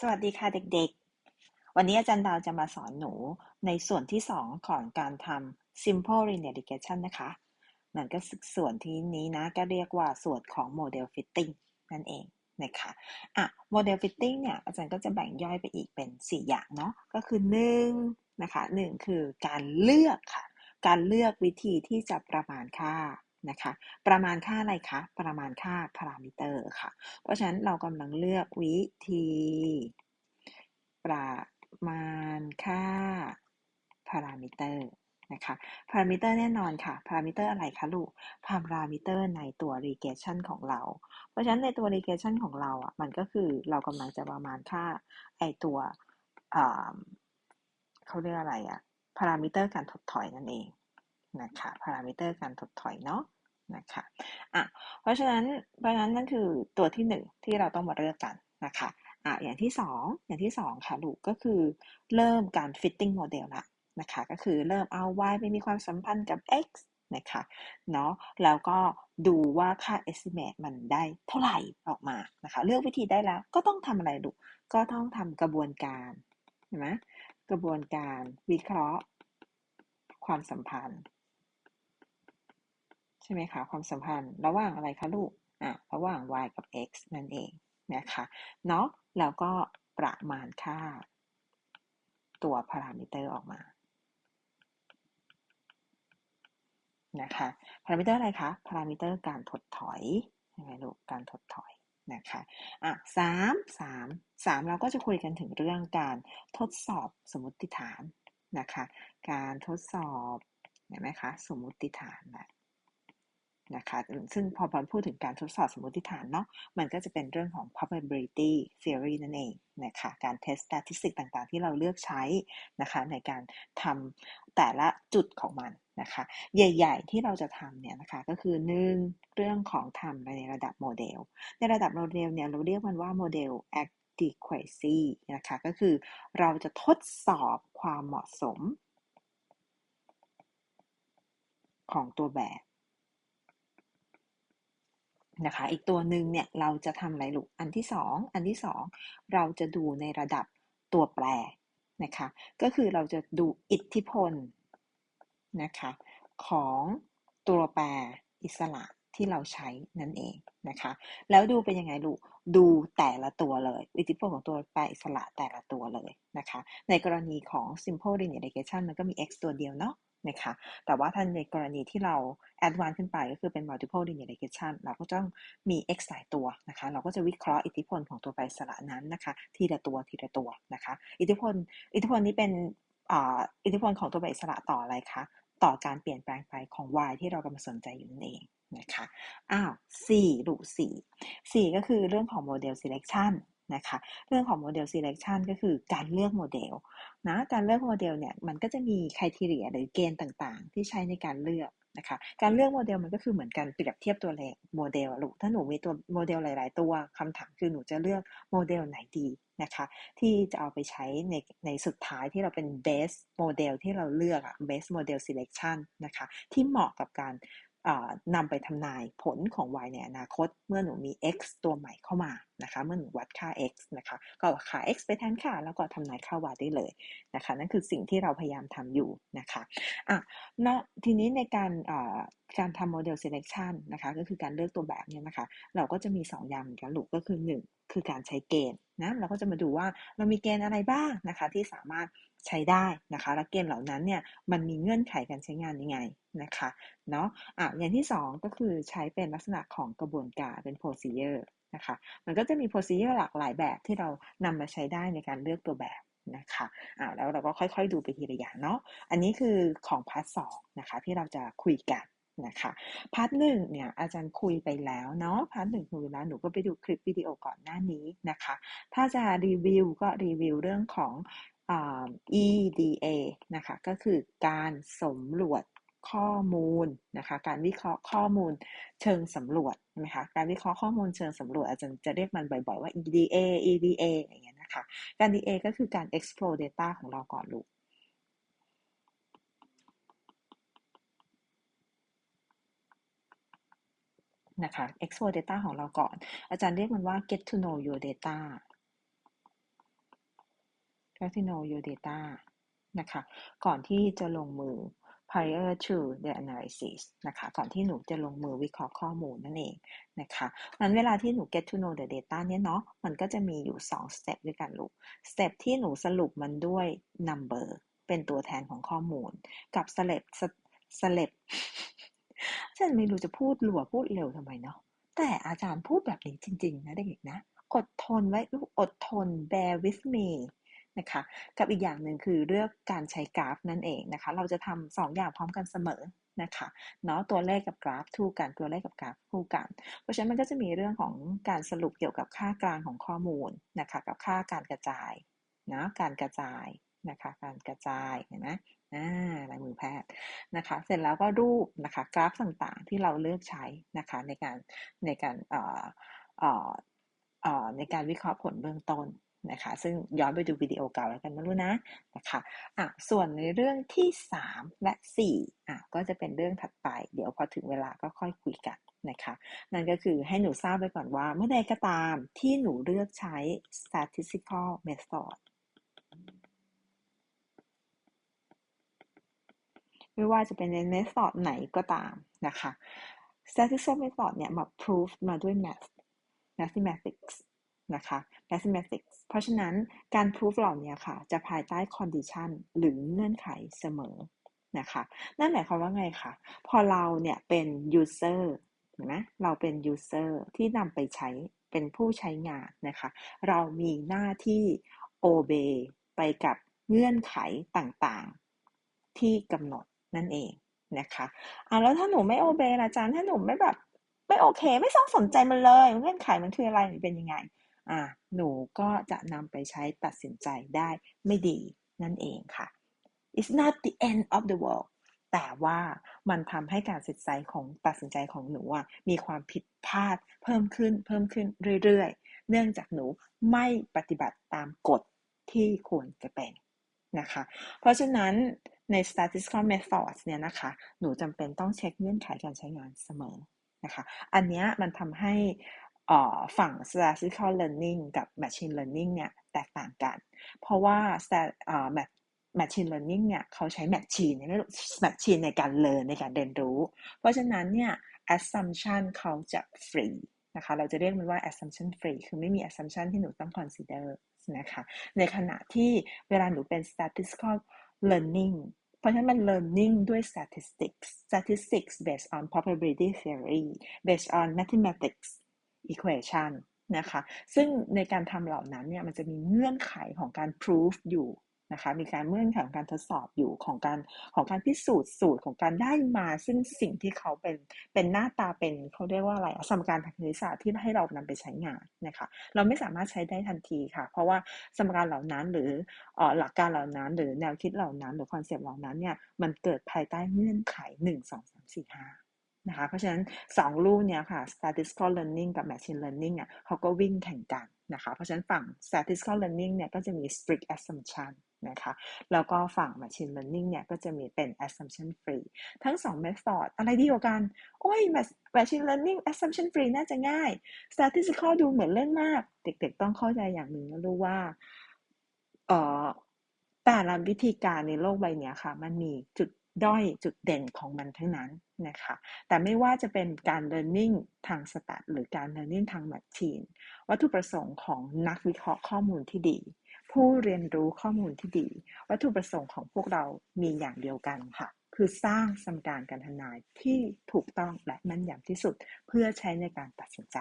สวัสดีค่ะเด็กๆ วันนี้อาจารย์ดาวจะมาสอนหนูในส่วนที่ 2 ของการทำ simple linear regression นะคะ นั่นก็ส่วนที่นี้นะ ก็เรียกว่าส่วนของ model fitting นั่นเองนะคะอะ model fitting เนี่ย อาจารย์ก็จะแบ่งย่อยไปอีกเป็น 4 อย่างเนาะ ก็คือ1นะคะ1คือการเลือกค่ะ การเลือกวิธีที่จะประมาณค่า นะคะ ประมาณค่าอะไรคะ ประมาณค่าพารามิเตอร์ค่ะ เพราะฉะนั้นเรากำลังเลือกวิธี ประมาณค่าพารามิเตอร์นะคะพารามิเตอร์แน่นอนค่ะพารามิเตอร์อะไรคะลูกพารามิเตอร์ในตัว regression ของเรา เพราะฉะนั้นในตัว regression ของเราอะมันก็คือเรากำลังจะประมาณค่าไอตัวเขาเรียกอะไรอะพารามิเตอร์การถดถอยนั่นเองนะคะพารามิเตอร์การถดถอยเนาะ นะคะอะเพราะฉะนั้นเพราะฉะนั้นนั่นคือตัวที่หนึ่งที่เราต้องมาเลือกกันนะคะอะอย่างที่สองอย่างที่สองค่ะลูกก็คือเริ่มการ fitting model ละนะคะก็คือเริ่มเอา y ไปมีความสัมพันธ์กับ x นะคะเนาะแล้วก็ดูว่าค่า estimate มันได้เท่าไหร่ออกมานะคะเลือกวิธีได้แล้วก็ต้องทำอะไรลูกก็ต้องทำกระบวนการเห็นไหมกระบวนการวิเคราะห์ ความสัมพันธ์ ใช่ไหมคะความสัมพันธ์ระหว่างอะไรคะลูกอะระหว่าง y กับ x นั่นเองนะคะเนาะแล้วก็ประมาณค่า ตัวพารามิเตอร์ออกมานะคะพารามิเตอร์อะไรคะพารามิเตอร์การถดถอยใช่ไหมลูกการถดถอยนะคะอะสามสามสามเราก็จะคุยกันถึงเรื่องการทดสอบสมมติฐานนะคะ การทดสอบเห็นไหมคะสมมติฐานแหละ นะคะ ซึ่งพอพอพูดถึงการทดสอบสมมติฐานเนาะ มันก็จะเป็นเรื่องของ probability theory นั่นเองนะคะ การ test statistics ต่างๆ ที่เราเลือกใช้นะคะในการทำแต่ละจุดของมันนะคะ ใหญ่ ๆ ที่เราจะทำเนี่ยนะคะก็คือหนึ่งเรื่องของทำในระดับโมเดล ในระดับโมเดลเนี่ยเราเรียกมันว่าโมเดล adequacy นะคะก็คือเราจะทดสอบความเหมาะสมของตัวแบบ นะคะ อีกตัวหนึ่งเนี่ยเราจะทำอะไรลูก อันที่สอง อันที่สองเราจะดูในระดับตัวแปรนะคะ ก็คือเราจะดูอิทธิพลนะคะ ของตัวแปรอิสระที่เราใช้นั่นเองนะคะ แล้วดูเป็นยังไงลูก ดูแต่ละตัวเลย อิทธิพลของตัวแปรอิสระแต่ละตัวเลยนะคะ ในกรณีของ simple linear regression มันก็มี x ตัวเดียวเนาะ นะคะ แต่ว่าถ้าในกรณีที่เรา advance ขึ้นไปก็คือเป็น multiple linear regression เราก็ต้องมี x หลายตัวนะคะ เราก็จะวิเคราะห์อิทธิพลของตัวไบสระนั้นนะคะ ทีละตัวทีละตัวนะคะ อิทธิพล อิทธิพลนี้เป็นอิทธิพลของตัวไบสระต่ออะไรคะ ต่อการเปลี่ยนแปลงไปของ y ที่เรากำลังสนใจอยู่นั่นเองนะคะ อ้าว4ลูก4 4 ก็คือเรื่องของ model selection นะคะเรื่องของโมเดล selection ก็คือการเลือกโมเดลนะการเลือกโมเดลเนี่ยมันก็จะมีคุณทีเรียหรือเกณฑ์ต่างๆ ที่ใช้ในการเลือกนะคะการเลือกโมเดลมันก็คือเหมือนกันเปรียบเทียบตัวเลขโมเดลลูกถ้าหนูมีตัวโมเดลหลาย ๆ ตัวคำถามคือหนูจะเลือกโมเดลไหนดีนะคะที่จะเอาไปใช้ในในสุดท้ายที่เราเป็น base โมเดลที่เราเลือกอะ base model selection นะคะที่เหมาะกับการนำไปทำนายผลของ y ในอนาคต เมื่อหนูมี x ตัวใหม่เข้ามานะคะ เมื่อหนูวัดค่า x นะคะ ก็ค่า x ไปแทนค่า แล้วก็ทำนายค่า y ได้เลยนะคะ นั่นคือสิ่งที่เราพยายามทำอยู่นะคะอะนะทีนี้ในการการทำโมเดล selection นะคะ ก็คือการเลือกตัวแบบเนี้นะคะ เราก็จะมี 2 อย่างเหมือนกันลูกก็คือ 1 คือการใช้เกณฑ์นะ เราก็จะมาดูว่าเรามีเกณฑ์อะไรบ้างนะคะ ที่สามารถใช้ได้นะคะ และเกณฑ์เหล่านั้นเนี่ย มันมีเงื่อนไขการใช้งานยังไงนะคะ เนาะอะอย่างที่ 2 ก็คือใช้เป็นลักษณะของกระบวนการเป็น procedure นะคะ มันก็จะมี procedure หลากหลายแบบที่เรานำมาใช้ได้ในการเลือกตัวแบบนะคะอ่าแล้วเราก็ค่อยๆดูไปทีละอย่างเนาะ อันนี้คือของพาร์ทสองนะคะที่เราจะคุยกันนะคะพาร์ทหนึ่งเนี่ยอาจารย์คุยไปแล้วเนาะพาร์ทหนึ่งคุยแล้วหนูก็ไปดูคลิปวิดีโอก่อนหน้านี้นะคะ ถ้าจะรีวิวก็รีวิวเรื่องของ EDA นะคะก็คือการสำรวจ ข้อมูลนะคะการวิเคราะห์ข้อมูลเชิงสำรวจใช่ไหมคะการวิเคราะห์ข้อมูลเชิงสำรวจอาจารย์จะเรียกมันบ่อยๆว่า EDA EDA อย่างเงี้ยนะคะการ EDA ก็คือการ explore data ของเราก่อนลูกนะคะ explore data ของเราก่อน อาจารย์เรียกมันว่า get to know your data get to know your data นะคะ ก่อนที่จะลงมือ prior to the analysis นะคะก่อนที่หนูจะลงมือวิเคราะห์ข้อมูลนั่นเองนะคะนั้นเวลาที่หนู get to know the data เนี่ยเนาะมันก็จะมีอยู่ 2 step ด้วยกันลูก step ที่หนูสรุปมันด้วย number เป็นตัวแทนของข้อมูล กับ select select ฉันไม่รู้จะพูดหลัวพูดเร็วทำไมเนาะแต่อาจารย์พูดแบบนี้จริง ๆ นะเด็กๆนะ อดทนไว้ลูกอดทน bear with me นะคะกับอีกอย่างหนึ่งคือเลือกการใช้กราฟนั่นเองนะคะ เราจะทำสองอย่างพร้อมกันเสมอนะคะเนาะตัวเลขกับกราฟคู่กันตัวเลขกับกราฟคู่กัน เพราะฉะนั้นมันก็จะมีเรื่องของการสรุปเกี่ยวกับค่ากลางของข้อมูลนะคะกับค่าการกระจายนะการกระจายนะคะการกระจายเห็นไหมอ่าลายมือแพทย์นะคะเสร็จแล้วก็รูปนะคะกราฟต่างๆที่เราเลือกใช้นะคะในการในการเอ่อเอ่อในการวิเคราะห์ผลเบื้องต้น นะคะ ซึ่งย้อนไปดูวิดีโอเก่าแล้วกันนะลูกนะนะคะอะส่วนในเรื่องที่ 3 และ4อะก็จะเป็นเรื่องถัดไป เดี๋ยวพอถึงเวลาก็ค่อยคุยกันนะคะนั่นก็คือให้หนูทราบไว้ก่อนว่าเมื่อใดก็ตามที่หนูเลือกใช้ statistical method ไม่ว่าจะเป็นใน method ไหนก็ตามนะคะ statistical method เนี่ยมา proof มาด้วย math mathematics นะคะ mathematics เพราะฉะนั้นการ proof เหล่านี้ค่ะ จะภายใต้ condition หรือเงื่อนไขเสมอนะคะ นั่นหมายความว่าไงคะ พอเราเนี่ยเป็น user นไหมเราเป็น user ที่นำไปใช้เป็นผู้ใช้งานนะคะ เรามีหน้าที่ obey ไปกับเงื่อนไขต่างๆ ที่กำหนดนั่นเองนะคะอะแล้วถ้าหนูไม่ obey ละอาจารย์ถ้าหนูไม่แบบไม่โอเค ไม่ต้องสนใจมันเลย เงื่อนไขมันคืออะไรมันเป็นยังไง อ่าหนูก็จะนำไปใช้ตัดสินใจได้ไม่ดีนั่นเองค่ะ it's not the end of the world แต่ว่ามันทำให้การตัดสินใจของตัดสินใจของหนูมีความผิดพลาดเพิ่มขึ้นเพิ่มขึ้นเรื่อยๆ เนื่องจากหนูไม่ปฏิบัติตามกฎที่ควรจะเป็นนะคะ เพราะฉะนั้นใน statistical methods เนี่ยนะคะ หนูจำเป็นต้องเช็คเงื่อนไขการใช้งานเสมอนะคะ อันนี้มันทำให้ ฝั่ง statistical learning กับ machine learning เนี่ยแตกต่างกัน เพราะว่า machine learning เนี่ยเขาใช้ machine ใน machine ในการเรียนในการเรียนรู้ เพราะฉะนั้นเนี่ย assumption เขาจะ free นะคะ เราจะเรียกมันว่า assumption free คือไม่มี assumption ที่หนูต้อง consider นะคะ ในขณะที่เวลาหนูเป็น statistical learning เพราะฉะนั้นมัน learning ด้วย statistics statistics based on probability theory based on mathematics equation นะคะ ซึ่งในการทำเหล่านั้นเนี่ยมันจะมีเงื่อนไขของการ proof อยู่นะคะ มีการเงื่อนไขของการทดสอบอยู่ของการของการพิสูจน์สูตรของการได้มา ซึ่งสิ่งที่เขาเป็นเป็นหน้าตาเป็นเขาเรียกว่าอะไรสมการทางคณิตศาสตร์ที่ให้เรานำไปใช้งานนะคะ เราไม่สามารถใช้ได้ทันทีค่ะ เพราะว่าสมการเหล่านั้นหรือหลักการเหล่านั้น หรือแนวคิดเหล่านั้น หรือคอนเซปต์เหล่านั้นเนี่ยมันเกิดภายใต้เงื่อนไข 1 2 3 4 5 นะคะเพราะฉะนั้น 2 ลูกเนี้ยค่ะ statistical learning กับ machine learning เนี่ยเขาก็วิ่งแข่งกันนะคะเพราะฉะนั้นฝั่ง statistical learning เนี่ยก็จะมี strict assumption นะคะแล้วก็ฝั่ง machine learning เนี่ยก็จะมีเป็น assumption free ทั้ง 2 method อะไรดีกว่ากัน โอ้ย machine learning assumption free น่าจะง่าย statistical ดูเหมือนเล่นมาก เด็กๆ ต้องเข้าใจอย่างหนึ่งนะรู้ว่าเอ่อแต่ละวิธีการในโลกใบนี้ค่ะ มันมีจุด ด้อยจุดเด่นของมันทั้งนั้นนะคะ แต่ไม่ว่าจะเป็นการ learning ทางสแตทหรือการ learning ทาง machine วัตถุประสงค์ของนักวิเคราะห์ข้อมูลที่ดี ผู้เรียนรู้ข้อมูลที่ดี วัตถุประสงค์ของพวกเรามีอย่างเดียวกันค่ะ คือสร้างสมการการทำนายที่ถูกต้องและแม่นยำที่สุดเพื่อใช้ในการตัดสินใจ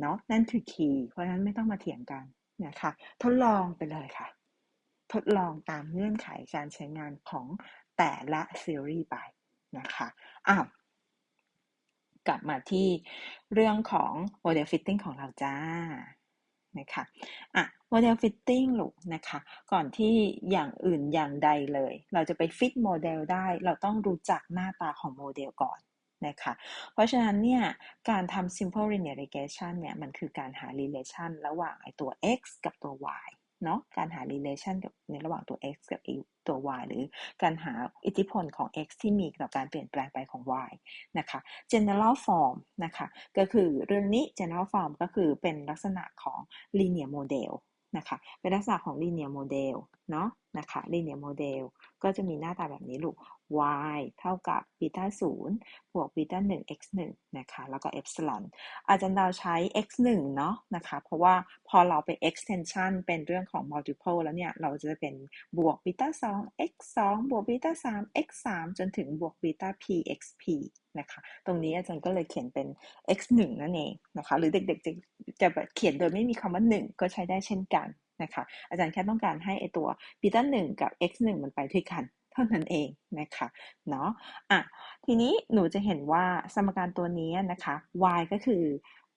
เนาะนั่นคือคีย์เพราะฉะนั้นไม่ต้องมาเถียงกันนะคะ ทดลองไปเลยค่ะ ทดลองตามเงื่อนไขการใช้งานของ แต่ละซีรีส์ไปนะคะอ้าวกลับมาที่เรื่องของ model fitting ของเราจ้านะคะอะ model fitting ลูกนะคะ ก่อนที่อย่างอื่นอย่างใดเลย เราจะไปฟิตโมเดลได้ เราต้องรู้จักหน้าตาของโมเดลก่อนนะคะ เพราะฉะนั้นเนี่ยการทำ simple linear regression เนี่ยมันคือการหา relation ระหว่างไอตัว x กับตัว y เนาะการหา relation กับในระหว่างตัว x กับตัว y หรือการหาอิทธิพลของ x ที่มีต่อการเปลี่ยนแปลงไปของ y นะคะ general form นะคะก็คือเรื่องนี้ general form ก็คือเป็นลักษณะของ linear model นะคะเป็นลักษณะของ linear model เนาะนะคะ linear model ก็จะมีหน้าตาแบบนี้ลูก y เท่ากับ beta 0บวก beta 1 x 1นะคะ แล้วก็ epsilon อาจารย์ดาวใช้ x 1เนาะนะคะ เพราะว่าพอเราไป extension เป็นเรื่องของ multiple แล้วเนี่ย เราจะเป็นบวก beta 2 x 2บวก beta 3 x 3จนถึงบวก beta p x p นะคะ ตรงนี้อาจารย์ก็เลยเขียนเป็น x 1นั่นเองนะคะ หรือเด็กๆจะจะเขียนโดยไม่มีคำว่า1ก็ใช้ได้เช่นกันนะคะอาจารย์แค่ต้องการให้ไอตัว beta 1 กับ x 1มันไปด้วยกัน เท่านั้นเองนะคะเนาะอะทีนี้หนูจะเห็นว่าสมการตัวนี้นะคะ y ก็คือ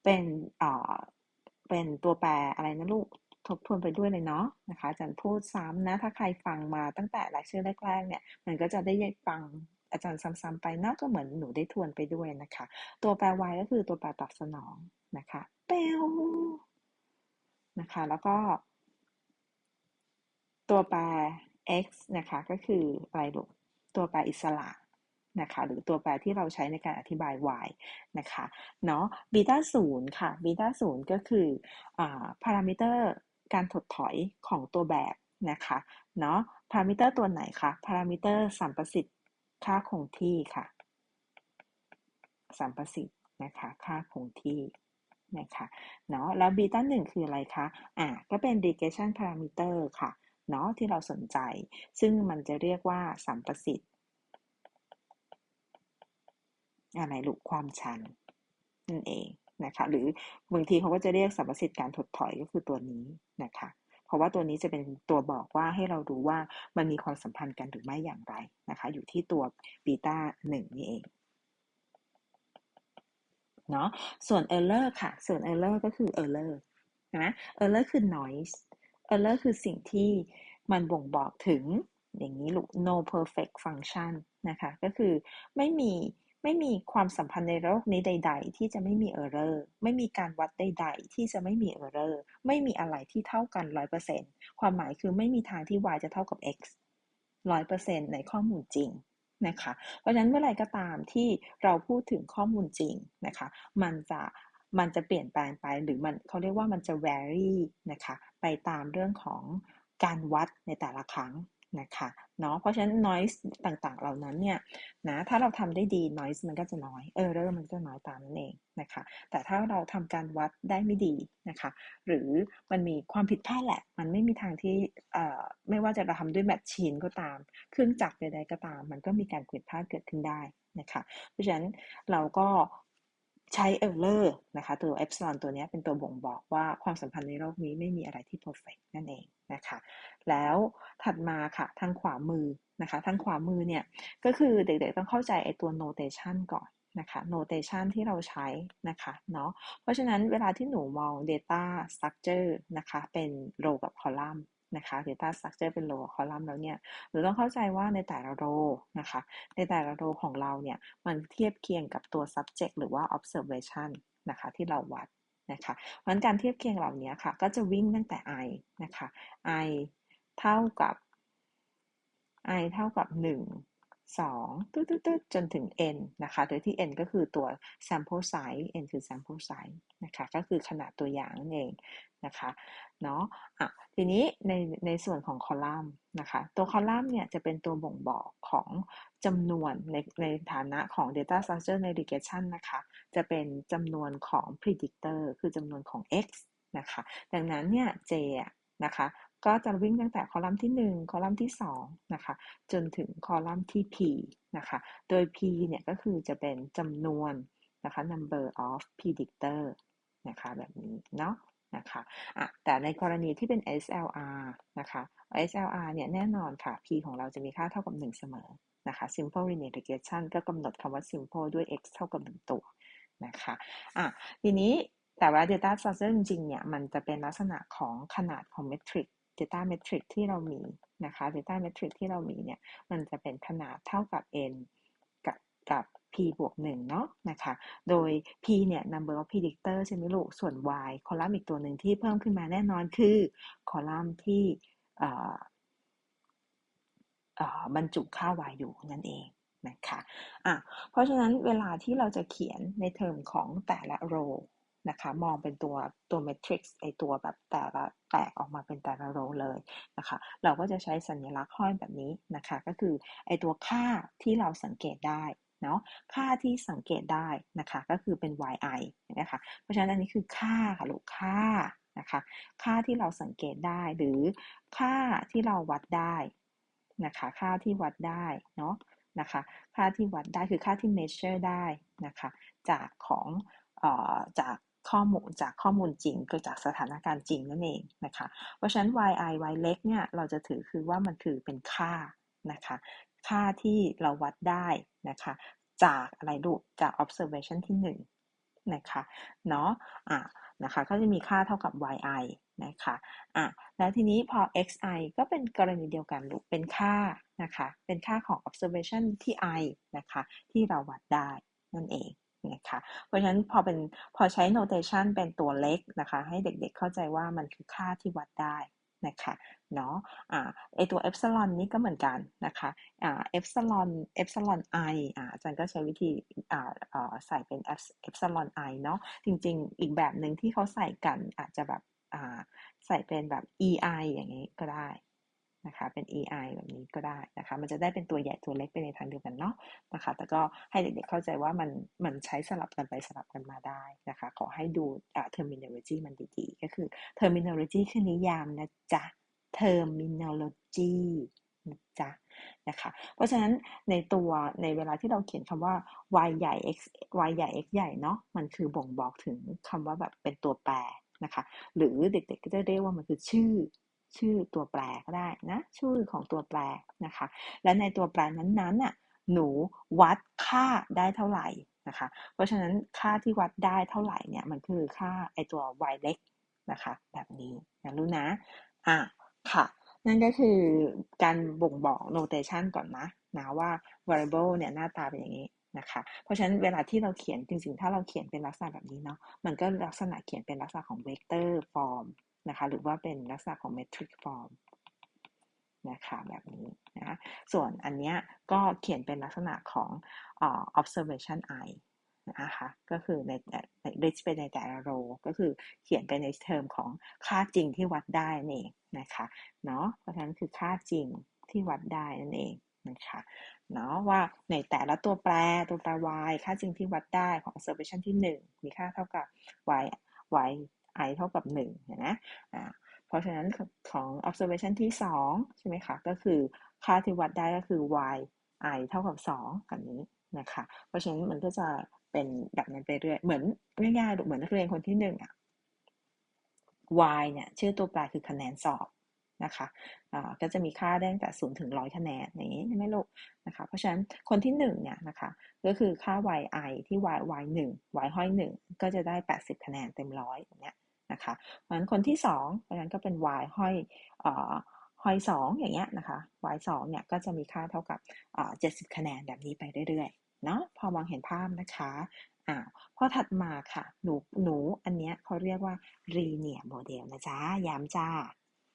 เป็นอ่าเป็นตัวแปรอะไรนะลูกทบทวนไปด้วยเลยเนาะนะคะอาจารย์พูดซ้ำนะถ้าใครฟังมาตั้งแต่รายชื่อแรกๆเนี่ยมันก็จะได้ฟังอาจารย์ซ้ำๆไปนะก็เหมือนหนูได้ทวนไปด้วยนะคะ ตัวแปร y ก็คือตัวแปรตอบสนองนะคะเปลนะคะ แล้วก็ ตัวแปร x นะคะก็คืออะไรลูกตัวแปรอิสระนะคะหรือตัวแปรที่เราใช้ในการอธิบาย y นะคะเนาะบีตาศูนย์ค่ะบีตาศูนย์ก็คืออพารามิเตอร์การถดถอยของตัวแบบนะคะเนาะพารามิเตอร์ตัวไหนคะพารามิเตอร์สัมประสิทธิ์ค่าคงที่ค่ะสัมประสิทธิ์นะคะค่าคงที่นะคะเนาะแล้วบีตาหนึ่งคืออะไรคะอ่าก็เป็น regression parameter ค่ะ เนาะที่เราสนใจ ซึ่งมันจะเรียกว่าสัมประสิทธิ์อะไรลูกความชันนั่นเองนะคะหรือบางทีเขาก็จะเรียกสัมประสิทธิ์การถดถอยก็คือตัวนี้นะคะเพราะว่าตัวนี้จะเป็นตัวบอกว่าให้เราดูว่ามันมีความสัมพันธ์กันหรือไม่อย่างไรนะคะอยู่ที่ตัวบีตาหนึ่งนี่เองเนาะส่วน error ค่ะ ส่วน error ก็คือ error นะ error คือ noise error คือสิ่งที่มันบ่งบอกถึงอย่างนี้ลูก no perfect function นะคะก็คือไม่มีไม่มีความสัมพันธ์ในโลกนี้ใด ๆ ที่จะไม่มี error ไม่มีการวัดใด ๆ ที่จะไม่มี error ไม่มีอะไรที่เท่ากัน 100%ความหมายคือไม่มีทางที่ y จะเท่ากับ x 100%ในข้อมูลจริงนะคะเพราะฉะนั้นเมื่อไรก็ตามที่เราพูดถึงข้อมูลจริงนะคะมันจะมันจะเปลี่ยนแปลงไปหรือมันเขาเรียกว่ามันจะ vary นะคะ ไปตามเรื่องของการวัดในแต่ละครั้งนะคะเนาะเพราะฉะนั้น noise ต่างๆ เหล่านั้นเนี่ยนะถ้าเราทำได้ดี noise มันก็จะน้อย error มันก็น้อยตามนั่นเองนะคะ แต่ถ้าเราทำการวัดได้ไม่ดีนะคะ หรือมันมีความผิดพลาดแหละ มันไม่มีทางที่ไม่ว่าจะเราทำด้วยแมชชีนก็ตาม เครื่องจักรใดๆก็ตาม มันก็มีการผิดพลาดเกิดขึ้นได้นะคะ เพราะฉะนั้นเราก็ ใช้ error นะคะตัว epsilon ตัวนี้เป็นตัวบ่งบอกว่าความสัมพันธ์ในโลกนี้ไม่มีอะไรที่ perfect นั่นเองนะคะแล้วถัดมาค่ะทางขวามือนะคะทางขวามือเนี่ยก็คือเด็กๆต้องเข้าใจไอ้ตัว notation ก่อนนะคะ notation ที่เราใช้นะคะเนาะเพราะฉะนั้นเวลาที่หนูมอง data structure นะคะเป็น row กับ column นะคะ data structure เป็น row คอลัมน์แล้วเนี่ยหนูต้องเข้าใจว่าในแต่ละ row นะคะ ในแต่ละ row ของเราเนี่ย มันเทียบเคียงกับตัว subject หรือว่า observation นะคะที่เราวัดนะคะเพราะการเทียบเคียงเหล่านี้ค่ะ ก็จะวิ่งตั้งแต่ i นะคะ i เท่ากับ i เท่ากับ 1 2ตึ๊ดตึ๊ดจนถึง n นะคะ โดยที่ n ก็คือตัว sample size n คือ sample size นะคะ ก็คือขนาดตัวอย่างนั่นเอง นะคะเนาะอะทีนี้ในในส่วนของคอลัมน์นะคะตัวคอลัมน์เนี่ยจะเป็นตัวบ่งบอกของจำนวนในในฐานะของ data structure navigation นะคะจะเป็นจำนวนของ predictor คือจำนวนของ x นะคะดังนั้นเนี่ย j นะคะก็จะวิ่งตั้งแต่คอลัมน์ที่ 1 คอลัมน์ที่2นะคะจนถึงคอลัมน์ที่ p นะคะโดย p เนี่ยก็คือจะเป็นจำนวนนะคะ number of predictor นะคะแบบนี้เนาะ นะคะะแต่ในกรณีที่เป็น SLR นะคะ SLR เนี่ยแน่นอนค่ะ p ของเราจะมีค่าเท่ากับ 1 เสมอนะคะ simple linear regression ก็กำหนดคำว่า simple ด้วย x เท่ากับ 1 ตัวนะคะอะทีนี้แต่ว่า data structure จริงๆเนี่ยมันจะเป็นลักษณะของขนาดของ metric data metric ที่เรามีนะคะ data metric ที่เรามีเนี่ยมันจะเป็นขนาดเท่ากับ n กับ p บวก1เนาะนะคะ โดย p เนี่ย number of predictor ใช่ไหมลูก ส่วน y คอลัมน์อีกตัวหนึ่งที่เพิ่มขึ้นมาแน่นอนคือคอลัมน์ที่บรรจุค่า y อยู่นั่นเองนะคะอะเพราะฉะนั้นเวลาที่เราจะเขียนในเทอมของแต่ละ row นะคะมองเป็นตัวตัวเมทริกซ์ไอตัวแบบแต่ละแตกออกมาเป็นแต่ละโรเลยนะคะเราก็จะใช้สัญลักษณ์ห้อยแบบนี้นะคะ ก็คือไอตัวค่าที่เราสังเกตได้ เนาะค่าที่สังเกตได้นะคะก็คือเป็น yi นะคะเพราะฉะนั้นอันนี้คือค่าค่ะลูกค่านะคะค่าที่เราสังเกตได้หรือค่าที่เราวัดได้นะคะค่าที่วัดได้เนาะนะคะค่าที่วัดได้คือค่าที่ measure ได้นะคะจากของออจากข้อมูลจากข้อมูลจริงเกิดจากสถานการณ์จริงนั่นเองนะคะเพราะฉะนั้น yi y เล็กเนี่ยเราจะถือคือว่ามันคือเป็นค่านะคะ ค่าที่เราวัดได้นะคะ จากอะไรดูจาก observation ที่1นนะคะเนาะอะนะคะก็จะมีค่าเท่ากับ yi นะคะอะแล้วทีนี้พอ xi ก็เป็นกรณีเดียวกันลูกเป็นค่านะคะเป็นค่าของ observation ที่ i นะคะที่เราวัดได้นั่นเองนะคะเพราะฉะนั้นพอเป็นพอใช้ notation เป็นตัวเล็กนะคะ ให้เด็กๆเข้าใจว่ามันคือค่าที่วัดได้ นะคะเนาะอ่าไอตัวเอฟซัลอนนี่ก็เหมือนกันนะคะอ่าเอฟซัลอนเอฟซัลอนไออ่าอาจารย์ก็ใช้วิธีอ่าอ่าใส่เป็นเอฟซัลอนไอเนาะจริง ๆ อีกแบบหนึ่งที่เขาใส่กันอาจจะแบบอ่าใส่เป็นแบบ ei อย่างนี้ก็ได้ นะคะเป็น ei แบบนี้ก็ได้นะคะมันจะได้เป็นตัวใหญ่ตัวเล็กไปในทางเดียวกันเนาะนะคะแต่ก็ให้เด็กๆเข้าใจว่ามันมันใช้สลับกันไปสลับกันมาได้นะคะขอให้ดูอ่า terminology มันดีๆ ก็คือ terminology คือนิยามนะจ๊ะ terminology นะจ๊ะนะคะเพราะฉะนั้นในตัวในเวลาที่เราเขียนคำว่า y ใหญ่ x y ใหญ่ x ใหญ่เนาะมันคือบ่งบอกถึงคำว่าแบบเป็นตัวแปรนะคะหรือเด็กๆก็จะเรียกว่ามันคือชื่อ ชื่อตัวแปรก็ได้นะชื่อของตัวแปรนะคะ และในตัวแปรนั้นๆน่ะหนูวัดค่าได้เท่าไหร่นะคะ เพราะฉะนั้นค่าที่วัดได้เท่าไหร่เนี่ยมันคือค่าไอตัว y เล็กนะคะ แบบนี้นะรู้นะอะค่ะ นั่นก็คือการบ่งบอก notation ก่อนนะนะว่า variable เนี่ยหน้าตาเป็นอย่างนี้นะคะ เพราะฉะนั้นเวลาที่เราเขียนจริงๆ ถ้าเราเขียนเป็นลักษณะแบบนี้เนาะ มันก็ลักษณะเขียนเป็นลักษณะของ vector form นะคะหรือว่าเป็นลักษณะของ metric form นะคะแบบนี้นะส่วนอันเนี้ยก็เขียนเป็นลักษณะของ observation i นะคะก็คือในใน list ไปในแต่ละโรก็คือเขียนไปในเทอมของค่าจริงที่วัดได้นี่นะคะเนาะเพราะฉะนั้นคือค่าจริงที่วัดได้นั่นเองนะคะเนาะว่าในแต่ละตัวแปรตัวแปร y ค่าจริงที่วัดได้ของ observation ที่ 1 มีค่าเท่ากับ y y i เท่ากับ1เห็นไหมอ่าเพราะฉะนั้นของ observation ที่ 2 ใช่ไหมคะ ก็คือค่าที่วัดได้ก็คือ y i เท่ากับ2แบบนี้นะคะ เพราะฉะนั้นมันก็จะเป็นแบบนั้นไปเรื่อย เหมือนง่ายๆเหมือนนักเรียนคนที่หนึ่งอะ y เนี่ยชื่อตัวแปรคือคะแนนสอบนะคะอ่าก็จะมีค่าได้ตั้งแต่ศูนย์ถึงร้อยคะแนนอย่างนี้ใช่ไหมลูกนะคะ เพราะฉะนั้นคนที่หนึ่งเนี่ยนะคะก็คือค่า yi ที่ y y หนึ่ง y ห้อยหนึ่งก็จะได้แปดสิบคะแนนเต็มร้อยอย่างเงี้ย นะคะเพราะฉะนั้นคนที่สองเพราะฉะนั้นก็เป็น y ห้อยอ่าห้อยสองอย่างเงี้ยนะคะ y สองเนี่ยก็จะมีค่าเท่ากับอ่าเจ็ดสิบคะแนนแบบนี้ไปเรื่อยๆเนาะพอมองเห็นภาพนะคะอ่าพอถัดมาค่ะ หนูหนูอันเนี้ยเขาเรียกว่า linear model นะจ๊ะย้ำจ้า